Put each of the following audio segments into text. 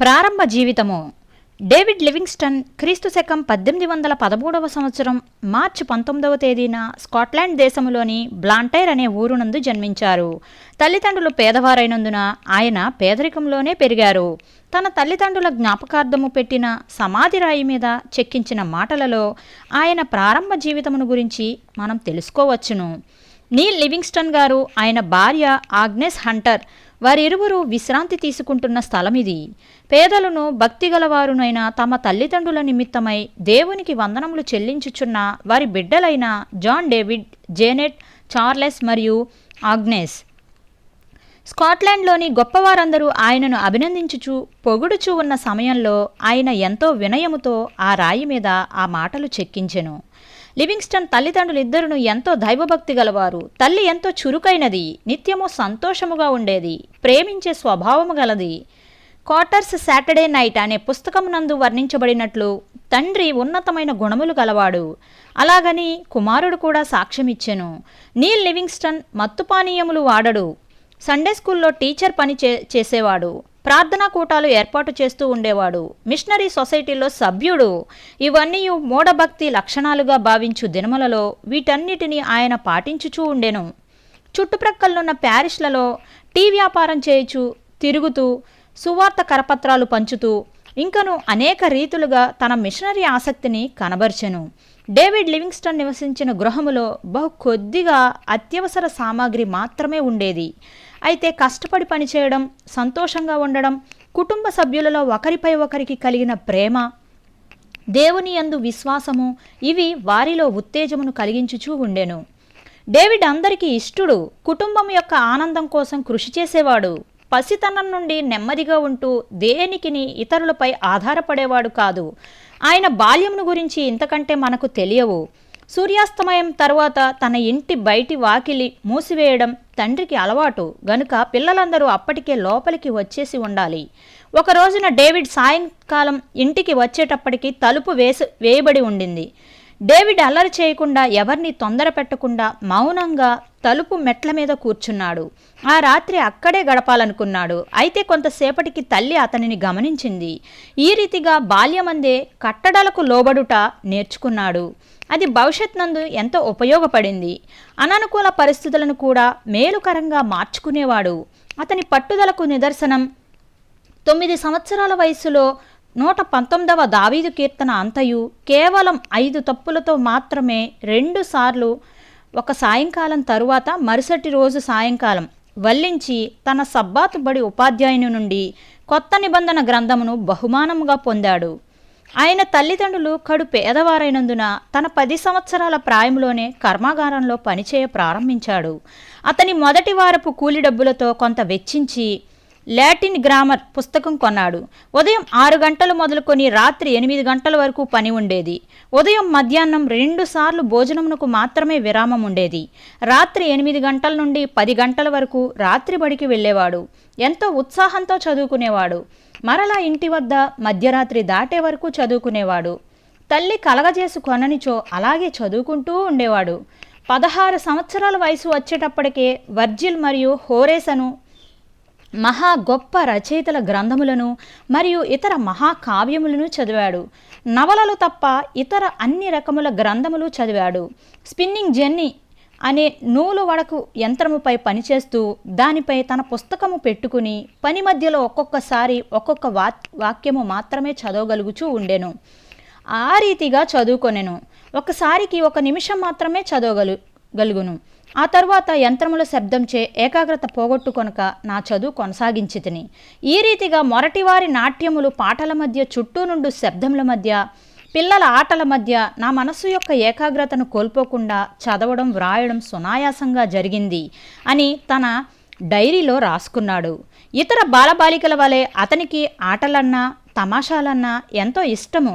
ప్రారంభ జీవితము. David Livingstone క్రీస్తు శకం పద్దెనిమిది వందల పదమూడవ సంవత్సరం మార్చి పంతొమ్మిదవ తేదీన స్కాట్లాండ్ దేశంలోని బ్లాంటైర్ అనే ఊరునందు జన్మించారు. తల్లిదండ్రులు పేదవారైనందున ఆయన పేదరికంలోనే పెరిగారు. తన తల్లిదండ్రుల జ్ఞాపకార్థము పెట్టిన సమాధి రాయి మీద చెక్కించిన మాటలలో ఆయన ప్రారంభ జీవితమును గురించి మనం తెలుసుకోవచ్చును. నీల్ లివింగ్స్టన్ గారు ఆయన భార్య ఆగ్నెస్ హంటర్ వారిరువురు విశ్రాంతి తీసుకుంటున్న స్థలం ఇది పేదలను భక్తిగలవారునైన తమ తల్లిదండ్రుల నిమిత్తమై దేవునికి వందనములు చెల్లించుచున్న వారి బిడ్డలైన జాన్ డేవిడ్ జేనెట్ చార్లెస్ మరియు ఆగ్నేస్. స్కాట్లాండ్లోని గొప్పవారందరూ ఆయనను అభినందించుచు పొగుడుచూ ఉన్న సమయంలో ఆయన ఎంతో వినయముతో ఆ రాయి మీద ఆ మాటలు చెక్కించెను. లివింగ్స్టన్ తల్లిదండ్రులు ఇద్దరును ఎంతో దైవభక్తి గలవారు. తల్లి ఎంతో చురుకైనది నిత్యము సంతోషముగా ఉండేది ప్రేమించే స్వభావము గలది. క్వార్టర్స్ సాటర్డే నైట్ అనే పుస్తకమునందు వర్ణించబడినట్లు తండ్రి ఉన్నతమైన గుణములు గలవాడు. అలాగని కుమారుడు కూడా సాక్ష్యమిచ్చెను. నీల్ లివింగ్స్టన్ మత్తుపానీయములు వాడడు. సండే స్కూల్లో టీచర్ పని చే చేసేవాడు. ప్రార్థనా కూటాలు ఏర్పాటు చేస్తూ ఉండేవాడు. మిషనరీ సొసైటీలో సభ్యుడు. ఇవన్నీ మూఢభక్తి లక్షణాలుగా భావించు దినములలో వీటన్నిటిని ఆయన పాటించుచూ ఉండెను. చుట్టుప్రక్కలున్న ప్యారిష్లలో టీ వ్యాపారం చేయుచు తిరుగుతూ సువార్త కరపత్రాలు పంచుతూ ఇంకను అనేక రీతులుగా తన మిషనరీ ఆసక్తిని కనబర్చెను. డేవిడ్ లివింగ్స్టన్ నివసించిన గృహములో బహు కొద్దిగా అత్యవసర సామాగ్రి మాత్రమే ఉండేది. అయితే కష్టపడి పనిచేయడం సంతోషంగా ఉండడం కుటుంబ సభ్యులలో ఒకరిపై ఒకరికి కలిగిన ప్రేమ దేవుని యందు విశ్వాసము ఇవి వారిలో ఉత్తేజమును కలిగించుచూ ఉండెను. డేవిడ్ అందరికీ ఇష్టుడు కుటుంబం యొక్క ఆనందం కోసం కృషి చేసేవాడు. పసితనం నుండి నెమ్మదిగా ఉంటూ దేనికిని ఇతరులపై ఆధారపడేవాడు కాదు. ఆయన బాల్యమును గురించి ఇంతకంటే మనకు తెలియవు. సూర్యాస్తమయం తర్వాత తన ఇంటి బయటి వాకిలి మూసివేయడం తండ్రికి అలవాటు. గనుక పిల్లలందరూ అప్పటికే లోపలికి వచ్చేసి ఉండాలి. ఒక రోజున డేవిడ్ సాయంకాలం ఇంటికి వచ్చేటప్పటికి తలుపు వేసి వేయబడి ఉండింది. డేవిడ్ అల్లరి చేయకుండా ఎవరిని తొందర పెట్టకుండా మౌనంగా తలుపు మెట్ల మీద కూర్చున్నాడు. ఆ రాత్రి అక్కడే గడపాలనుకున్నాడు. అయితే కొంతసేపటికి తల్లి అతనిని గమనించింది. ఈ రీతిగా బాల్యమందే కట్టడలకు లోబడుట నేర్చుకున్నాడు. అది భవిష్యత్ నందు ఎంతో ఉపయోగపడింది. అననుకూల పరిస్థితులను కూడా మేలుకరంగా మార్చుకునేవాడు. అతని పట్టుదలకు నిదర్శనం. తొమ్మిది సంవత్సరాల వయసులో నూట పంతొమ్మిదవ దావీదు కీర్తన అంతయు కేవలం ఐదు తప్పులతో మాత్రమే రెండు సార్లు ఒక సాయంకాలం తరువాత మరుసటి రోజు సాయంకాలం వల్లించి తన సబ్బాతు బడి ఉపాధ్యాయుని నుండి కొత్త నిబంధన గ్రంథమును బహుమానముగా పొందాడు. ఆయన తల్లిదండ్రులు కడు పేదవారైనందున తన పది సంవత్సరాల ప్రాయంలోనే కర్మాగారంలో పనిచేయ ప్రారంభించాడు. అతని మొదటి వారపు కూలి డబ్బులతో కొంత వెచ్చించి లాటిన్ గ్రామర్ పుస్తకం కొన్నాడు. ఉదయం ఆరు గంటలు మొదలుకొని రాత్రి ఎనిమిది గంటల వరకు పని ఉండేది. ఉదయం మధ్యాహ్నం రెండు సార్లు భోజనమునకు మాత్రమే విరామం ఉండేది. రాత్రి ఎనిమిది గంటల నుండి పది గంటల వరకు రాత్రి బడికి వెళ్ళేవాడు. ఎంతో ఉత్సాహంతో చదువుకునేవాడు. మరలా ఇంటి వద్ద మధ్యరాత్రి దాటే వరకు చదువుకునేవాడు. తల్లి కలగజేసు కొననిచో అలాగే చదువుకుంటూ ఉండేవాడు. పదహారు సంవత్సరాల వయసు వచ్చేటప్పటికే వర్జిల్ మరియు హోరేసను మహా గొప్ప రచయితల గ్రంథములను మరియు ఇతర మహాకావ్యములను చదివాడు. నవలలు తప్ప ఇతర అన్ని రకముల గ్రంథములు చదివాడు. స్పిన్నింగ్ జెన్నీ అనే నూలు వడకు యంత్రముపై పనిచేస్తూ దానిపై తన పుస్తకము పెట్టుకుని పని మధ్యలో ఒక్కొక్కసారి ఒక్కొక్క వా వాక్యము మాత్రమే చదవగలుగుచూ ఉండెను. ఆ రీతిగా చదువుకొనెను. ఒకసారికి ఒక నిమిషం మాత్రమే చదవగలు గలుగును. ఆ తర్వాత యంత్రముల శబ్దంచే ఏకాగ్రత పోగొట్టుకొనక నా చదువు కొనసాగించి తిని ఈ రీతిగా మొరటివారి నాట్యములు పాటల మధ్య చుట్టూ నుండి శబ్దముల మధ్య పిల్లల ఆటల మధ్య నా మనసు యొక్క ఏకాగ్రతను కోల్పోకుండా చదవడం వ్రాయడం సునాయాసంగా జరిగింది అని తన డైరీలో రాసుకున్నాడు. ఇతర బాలబాలికల వలె అతనికి ఆటలన్నా తమాషాలన్నా ఎంతో ఇష్టము.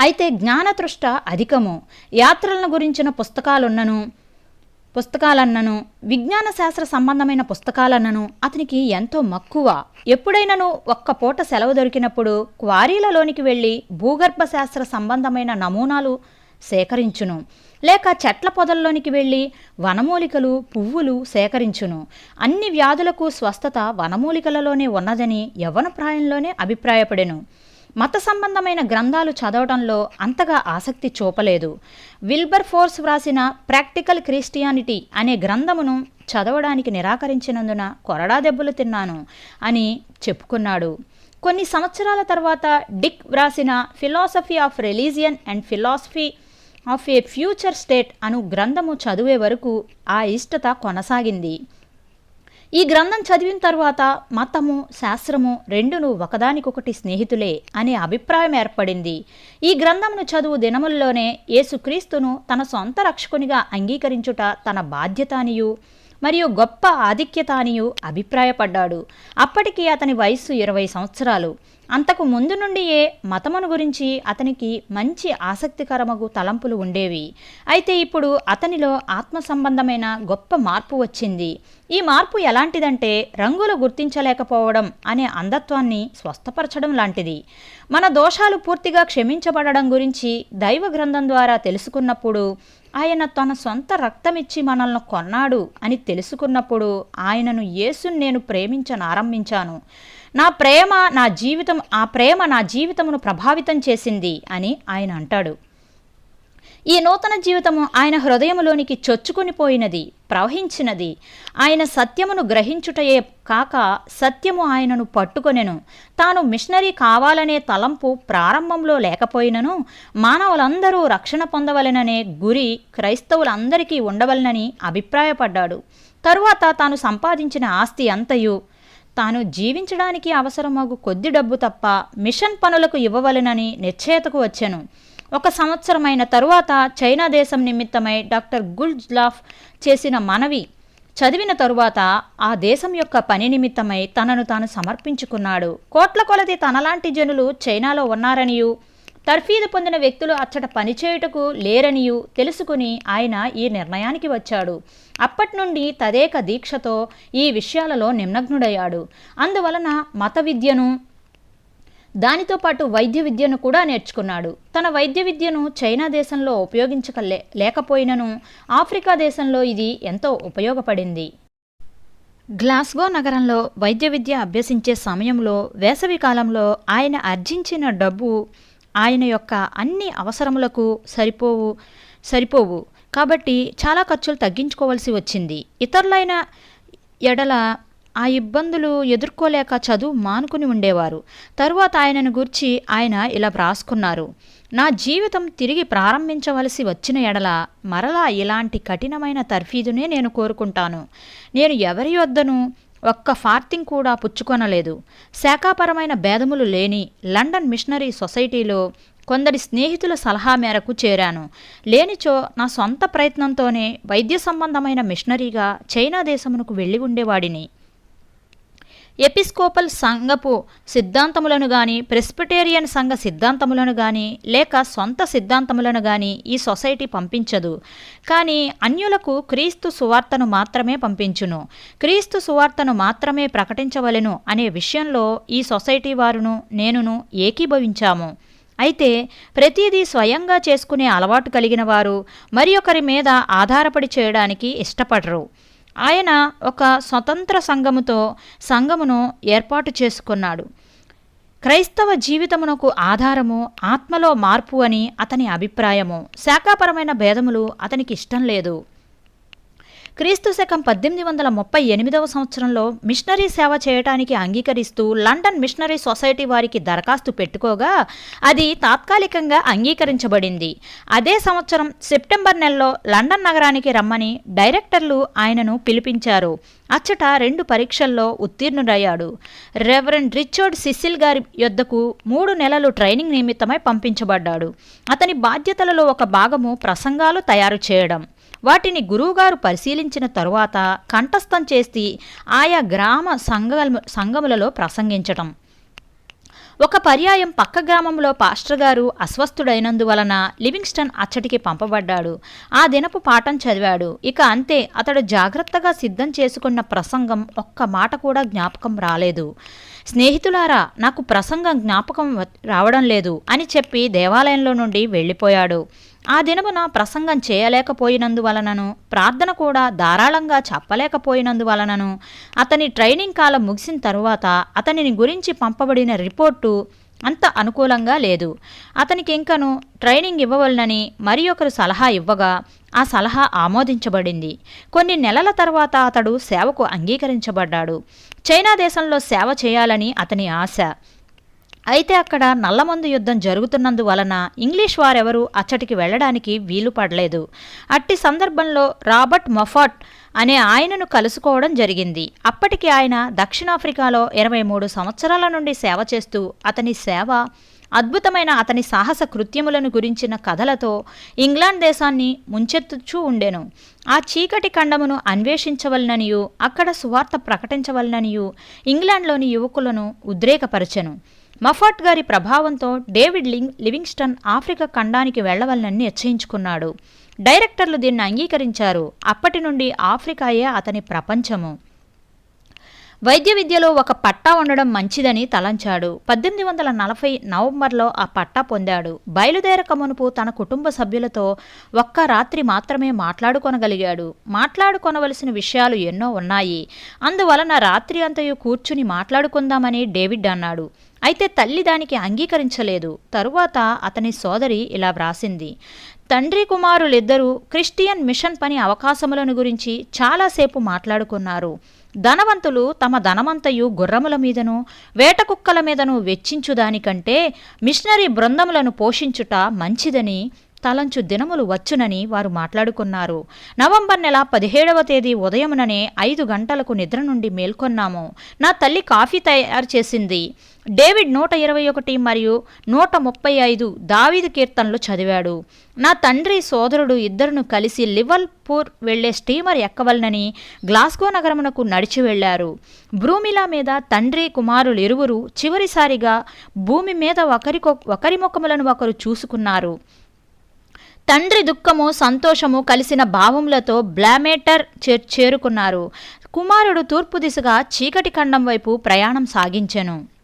అయితే జ్ఞానతృష్ట అధికము. యాత్రలను గురించిన పుస్తకాలున్నను. పుస్తకాలన్నను విజ్ఞాన శాస్త్ర సంబంధమైన పుస్తకాలన్నను అతనికి ఎంతో మక్కువ. ఎప్పుడైనను ఒక్క పూట సెలవు దొరికినప్పుడు క్వారీలలోనికి వెళ్ళి భూగర్భ శాస్త్ర సంబంధమైన నమూనాలు సేకరించును. లేక చెట్ల పొదల్లోనికి వెళ్ళి వనమూలికలు పువ్వులు సేకరించును. అన్ని వ్యాధులకు స్వస్థత వనమూలికలలోనే ఉన్నదని యవన ప్రాయంలోనే అభిప్రాయపడెను. మత సంబంధమైన గ్రంథాలు చదవడంలో అంతగా ఆసక్తి చూపలేదు. విల్బర్ ఫోర్స్ వ్రాసిన ప్రాక్టికల్ క్రిస్టియానిటీ అనే గ్రంథమును చదవడానికి నిరాకరించినందున కొరడా దెబ్బలు తిన్నాను అని చెప్పుకున్నాడు. కొన్ని సంవత్సరాల తర్వాత డిక్ వ్రాసిన philosophy of religion and philosophy of a future state అను గ్రంథము చదివే వరకు ఆ ఇష్టత కొనసాగింది. ఈ గ్రంథం చదివిన తర్వాత మతము శాస్త్రము రెండును ఒకదానికొకటి స్నేహితులే అనే అభిప్రాయం ఏర్పడింది. ఈ గ్రంథమును చదువు దినముల్లోనే యేసుక్రీస్తును తన సొంత రక్షకునిగా అంగీకరించుట తన బాధ్యత అనియు. మరియు గొప్ప ఆధిక్యత అనియు అభిప్రాయపడ్డాడు. అప్పటికి అతని వయస్సు ఇరవై సంవత్సరాలు. అంతకు ముందు నుండియే మతమును గురించి అతనికి మంచి ఆసక్తికరమగు తలంపులు ఉండేవి. అయితే ఇప్పుడు అతనిలో ఆత్మ సంబంధమైన గొప్ప మార్పు వచ్చింది. ఈ మార్పు ఎలాంటిదంటే రంగులు గుర్తించలేకపోవడం అనే అంధత్వాన్ని స్వస్థపరచడం లాంటిది. మన దోషాలు పూర్తిగా క్షమించబడడం గురించి దైవ గ్రంథం ద్వారా తెలుసుకున్నప్పుడు ఆయన తన సొంత రక్తమిచ్చి మనల్ని కొన్నాడు అని తెలుసుకున్నప్పుడు ఆయనను యేసుని నేను ప్రేమించనారంభించాను నా ప్రేమ నా జీవితం ఆ ప్రేమ నా జీవితమును ప్రభావితం చేసింది అని ఆయన అంటాడు. ఈ నూతన జీవితము ఆయన హృదయంలోనికి చొచ్చుకొని పోయినది. ప్రవహించినది. ఆయన సత్యమును గ్రహించుటయే కాక సత్యము ఆయనను పట్టుకొనెను. తాను మిషనరీ కావాలనే తలంపు ప్రారంభంలో లేకపోయినను మానవులందరూ రక్షణ పొందవలెననే గురి క్రైస్తవులందరికీ ఉండవలనని అభిప్రాయపడ్డాడు. తరువాత తాను సంపాదించిన ఆస్తి అంతయు. తాను జీవించడానికి అవసరమగు కొద్ది డబ్బు తప్ప మిషన్ పనులకు ఇవ్వవలెనని నిశ్చయతకు వచ్చెను. ఒక సంవత్సరమైన తరువాత చైనా దేశం నిమిత్తమై డాక్టర్ గుల్జ్లాఫ్ చేసిన మనవి చదివిన తరువాత ఆ దేశం యొక్క పని నిమిత్తమై తనను తాను సమర్పించుకున్నాడు. కోట్ల కొలది తనలాంటి జనులు చైనాలో ఉన్నారనియు తర్ఫీదు పొందిన వ్యక్తులు అచ్చట పనిచేయుటకు లేరనియు తెలుసుకుని ఆయన ఈ నిర్ణయానికి వచ్చాడు. అప్పటి నుండి తదేక దీక్షతో ఈ విషయాలలో నిమగ్నుడయ్యాడు. అందువలన మత విద్యను దానితో పాటు వైద్య విద్యను కూడా నేర్చుకున్నాడు. తన వైద్య విద్యను చైనా దేశంలో ఉపయోగించకలే లేకపోయినను ఆఫ్రికా దేశంలో ఇది ఎంతో ఉపయోగపడింది. గ్లాస్గో నగరంలో వైద్య విద్య అభ్యసించే సమయంలో వేసవి కాలంలో ఆయన ఆర్జించిన డబ్బు ఆయన యొక్క అన్ని అవసరములకు సరిపోవు సరిపోవు. కాబట్టి చాలా ఖర్చులు తగ్గించుకోవాల్సి వచ్చింది. ఇతరులైన ఎడల ఆ ఇబ్బందులు ఎదుర్కోలేక చదువు మానుకుని ఉండేవారు. తరువాత ఆయనను గుర్చి ఆయన ఇలా వ్రాసుకున్నారు. నా జీవితం తిరిగి ప్రారంభించవలసి వచ్చిన ఎడల మరలా ఇలాంటి కఠినమైన తర్ఫీదునే నేను కోరుకుంటాను. నేను ఎవరి వద్దను ఒక్క ఫార్తింగ్ కూడా పుచ్చుకొనలేదు. శాఖాపరమైన భేదములు లేని లండన్ మిషనరీ సొసైటీలో కొందరి స్నేహితుల సలహా మేరకు చేరాను. లేనిచో నా సొంత ప్రయత్నంతోనే వైద్య సంబంధమైన మిషనరీగా చైనా దేశమునకు వెళ్ళి ఉండేవాడిని. ఎపిస్కోపల్ సంఘపు సిద్ధాంతములను గాని ప్రెస్పిటేరియన్ సంఘ సిద్ధాంతములను గాని లేక సొంత సిద్ధాంతములను గాని ఈ సొసైటీ పంపించదు. కానీ అన్యులకు క్రీస్తు సువార్తను మాత్రమే పంపించును. క్రీస్తు సువార్తను మాత్రమే ప్రకటించవలెను అనే విషయంలో ఈ సొసైటీ వారును నేనును ఏకీభవించాము. అయితే ప్రతిదీ స్వయంగా చేసుకునే అలవాటు కలిగిన వారు మరి ఒకరి మీద ఆధారపడి చేయడానికి ఇష్టపడరు. ఆయన ఒక స్వతంత్ర సంఘముతో సంఘమును ఏర్పాటు చేసుకున్నాడు. క్రైస్తవ జీవితమునకు ఆధారము ఆత్మలో మార్పు అని అతని అభిప్రాయము. శాఖాపరమైన భేదములు అతనికి ఇష్టం లేదు. క్రీస్తు శకం పద్దెనిమిది వందల ముప్పై ఎనిమిదవ సంవత్సరంలో మిషనరీ సేవ చేయటానికి అంగీకరిస్తూ లండన్ మిషనరీ సొసైటీ వారికి దరఖాస్తు పెట్టుకోగా అది తాత్కాలికంగా అంగీకరించబడింది. అదే సంవత్సరం సెప్టెంబర్ నెలలో లండన్ నగరానికి రమ్మని డైరెక్టర్లు ఆయనను పిలిపించారు. అచ్చట రెండు పరీక్షల్లో ఉత్తీర్ణుడయ్యాడు. రెవరెండ్ రిచర్డ్ సిసిల్ గారి యొద్దకు మూడు నెలలు ట్రైనింగ్ నిమిత్తమై పంపించబడ్డాడు. అతని బాధ్యతలలో ఒక భాగము ప్రసంగాలు తయారు చేయడం. వాటిని గురువుగారు పరిశీలించిన తరువాత కంఠస్థం చేసి ఆయా గ్రామ సంఘ సంఘములలో ప్రసంగించటం. ఒక పర్యాయం పక్క గ్రామంలో పాస్టర్ గారు అస్వస్థుడైనందువలన లివింగ్స్టన్ అచ్చటికి పంపబడ్డాడు. ఆ దినపు పాఠం చదివాడు. ఇక అంతే అతడు జాగ్రత్తగా సిద్ధం చేసుకున్న ప్రసంగం ఒక్క మాట కూడా జ్ఞాపకం రాలేదు. స్నేహితులారా నాకు ప్రసంగం జ్ఞాపకం రావడం లేదు అని చెప్పి దేవాలయంలో నుండి వెళ్ళిపోయాడు. ఆ దినమున ప్రసంగం చేయలేకపోయినందువలనను ప్రార్థన కూడా ధారాళంగా చెప్పలేకపోయినందువలనను అతని ట్రైనింగ్ కాలం ముగిసిన తరువాత అతనిని గురించి పంపబడిన రిపోర్టు అంత అనుకూలంగా లేదు. అతనికి ఇంకను ట్రైనింగ్ ఇవ్వవలనని మరి ఒకరు సలహా ఇవ్వగా ఆ సలహా ఆమోదించబడింది. కొన్ని నెలల తర్వాత అతడు సేవకు అంగీకరించబడ్డాడు. చైనా దేశంలో సేవ చేయాలని అతని ఆశ. అయితే అక్కడ నల్లమందు యుద్ధం జరుగుతున్నందువలన ఇంగ్లీష్ వారెవరూ అచ్చటికి వెళ్ళడానికి వీలు పడలేదు. అట్టి సందర్భంలో రాబర్ట్ మొఫాట్ అనే ఆయనను కలుసుకోవడం జరిగింది. అప్పటికి ఆయన దక్షిణాఫ్రికాలో ఇరవై మూడు సంవత్సరాల నుండి సేవ చేస్తూ అతని సేవ అద్భుతమైన అతని సాహస కృత్యములను గురించిన కథలతో ఇంగ్లాండ్ దేశాన్ని ముంచెత్తుచూ ఉండెను. ఆ చీకటి ఖండమును అన్వేషించవలననియు అక్కడ సువార్త ప్రకటించవలననియు ఇంగ్లాండ్లోని యువకులను ఉద్రేకపరచెను. మఫాట్ గారి ప్రభావంతో డేవిడ్ లింగ్ లివింగ్స్టన్ ఆఫ్రికా ఖండానికి వెళ్ళవలనని నిశ్చయించుకున్నాడు. డైరెక్టర్లు దీన్ని అంగీకరించారు. అప్పటి నుండి ఆఫ్రికాయే అతని ప్రపంచము. వైద్య విద్యలో ఒక పట్టా ఉండడం మంచిదని తలంచాడు. పద్దెనిమిది వందల నలభై నవంబర్లో ఆ పట్టా పొందాడు. బయలుదేరక మునుపు తన కుటుంబ సభ్యులతో ఒక్క రాత్రి మాత్రమే మాట్లాడుకొనగలిగాడు. మాట్లాడుకొనవలసిన విషయాలు ఎన్నో ఉన్నాయి. అందువలన రాత్రి అంతయు కూర్చుని మాట్లాడుకుందామని డేవిడ్ అన్నాడు. అయితే తల్లి దానికి అంగీకరించలేదు. తరువాత అతని సోదరి ఇలా వ్రాసింది. తండ్రి కుమారులిద్దరూ క్రిస్టియన్ మిషన్ పని అవకాశములను గురించి చాలాసేపు మాట్లాడుకున్నారు. ధనవంతులు తమ ధనమంతయు గుర్రముల మీదను వేటకుక్కల మీదను వెచ్చించు దానికంటే మిషనరీ బృందములను పోషించుట మంచిదని తలంచు దినములు వచ్చునని వారు మాట్లాడుకున్నారు. నవంబర్ నెల పదిహేడవ తేదీ ఉదయముననే ఐదు గంటలకు నిద్ర నుండి మేల్కొన్నాము. నా తల్లి కాఫీ తయారు చేసింది. డేవిడ్ నూట ఇరవై ఒకటి మరియు నూట ముప్పై ఐదు దావీదు కీర్తనలు చదివాడు. నా తండ్రి సోదరుడు ఇద్దరును కలిసి లివర్పూర్ వెళ్ళే స్టీమర్ ఎక్కవలనని గ్లాస్గో నగరమునకు నడిచి వెళ్ళారు భూమిలా మీద తండ్రి కుమారులు ఇరువురు చివరిసారిగా భూమి మీద ఒకరికొ ఒకరి ముఖములను ఒకరు చూసుకున్నారు. తండ్రి దుఃఖము సంతోషము కలిసిన భావములతో బ్లామేటర్ చేరుకున్నారు. కుమారుడు తూర్పు దిశగా చీకటి ఖండం వైపు ప్రయాణం సాగించెను.